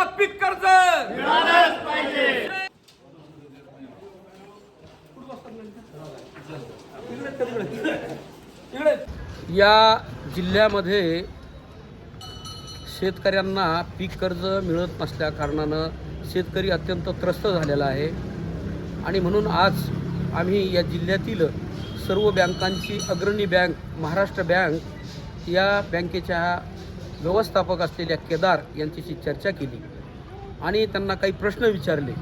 शेतकऱ्यांना पीक कर्ज. पाहिजे. या जिल्ह्यामध्ये शेतकऱ्यांना पीक कर्ज मिळत नसल्या कारणानं शेतकरी अत्यंत त्रस्त झालेला आहे. आणि म्हणून आज आम्ही या जिल्ह्यातील सर्व बँकांची अग्रणी बँक महाराष्ट्र बँक या बँकेच्या व्यवस्थापक असलेल्या केदार यांच्याशी चर्चा केली आणि त्यांना काही प्रश्न विचारले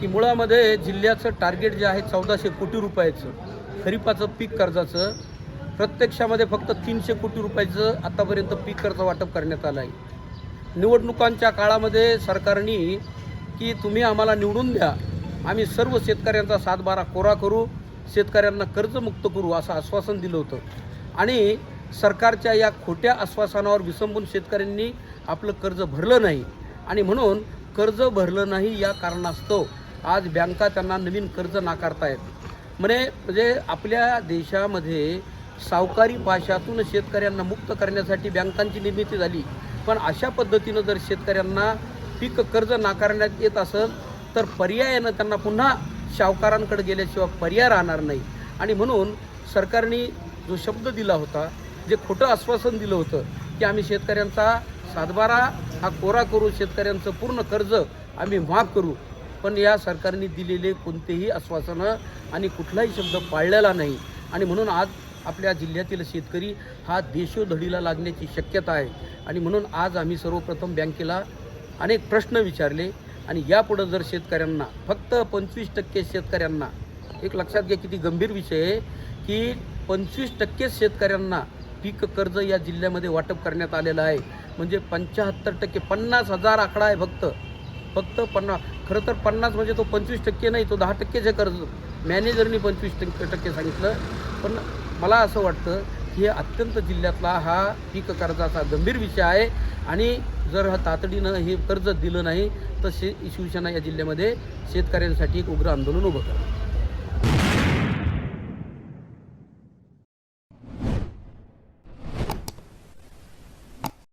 की मुळामध्ये जिल्ह्याचं टार्गेट जे आहे चौदाशे कोटी रुपयाचं खरीपाचं पीक कर्जाचं प्रत्यक्षामध्ये फक्त तीनशे कोटी रुपयाचं आतापर्यंत पीक कर्ज वाटप करण्यात आलं आहे. निवडणुकांच्या काळामध्ये सरकारने की तुम्ही आम्हाला निवडून द्या आम्ही सर्व शेतकऱ्यांचा सातबारा कोरा करू शेतकऱ्यांना कर्जमुक्त करू असं आश्वासन दिलं होतं. आणि सरकारच्या या खोट्या आश्वासनावर विसंबून शेतकऱ्यांनी आपलं कर्ज भरलं नाही. आणि म्हणून कर्ज भरलं नाही या कारणास्तव आज बँका त्यांना नवीन कर्ज नाकारतायत. म्हणे म्हणजे आपल्या देशामध्ये सावकारी पाशातून शेतकऱ्यांना मुक्त करण्यासाठी बँकांची निर्मिती झाली. पण अशा पद्धतीनं जर शेतकऱ्यांना पीक कर्ज नाकारण्यात येत असेल तर पर्यायानं त्यांना पुन्हा सावकारांकडे गेल्याशिवाय पर्याय राहणार नाही. आणि म्हणून सरकारने जो शब्द दिला होता जे खोटं आश्वासन दिलं होतं की आम्ही शेतकऱ्यांचा सातबारा हा कोरा करू शेतकऱ्यांचं पूर्ण कर्ज आम्ही माफ करू पण या सरकारने दिलेले कोणतेही आश्वासनं आणि कुठलाही शब्द पाळलेला नाही. आणि म्हणून आज आपल्या जिल्ह्यातील शेतकरी हा देशोधडीला लागण्याची शक्यता आहे. आणि म्हणून आज आम्ही सर्वप्रथम बँकेला अनेक प्रश्न विचारले आणि यापुढं जर शेतकऱ्यांना फक्त पंचवीस टक्के शेतकऱ्यांना एक लक्षात घ्या किती गंभीर विषय आहे की पंचवीस टक्के शेतकऱ्यांना पीक कर्ज या जिल्ह्यामध्ये वाटप करण्यात आलेलं आहे. म्हणजे पंच्याहत्तर टक्के पन्नास हजार आकडा आहे फक्त. फक्त पन्नास खरं तर पन्नास म्हणजे तो पंचवीस टक्के नाही तो दहा टक्केच आहे कर्ज. मॅनेजरनी पंचवीस टक्के टक्के सांगितलं. पण मला असं वाटतं की हे अत्यंत जिल्ह्यातला हा पीक कर्जाचा गंभीर विषय आहे. आणि जर हा तातडीनं हे कर्ज दिलं नाही तर शे शिवसेना या जिल्ह्यामध्ये शेतकऱ्यांसाठी एक उग्र आंदोलन उभं करा.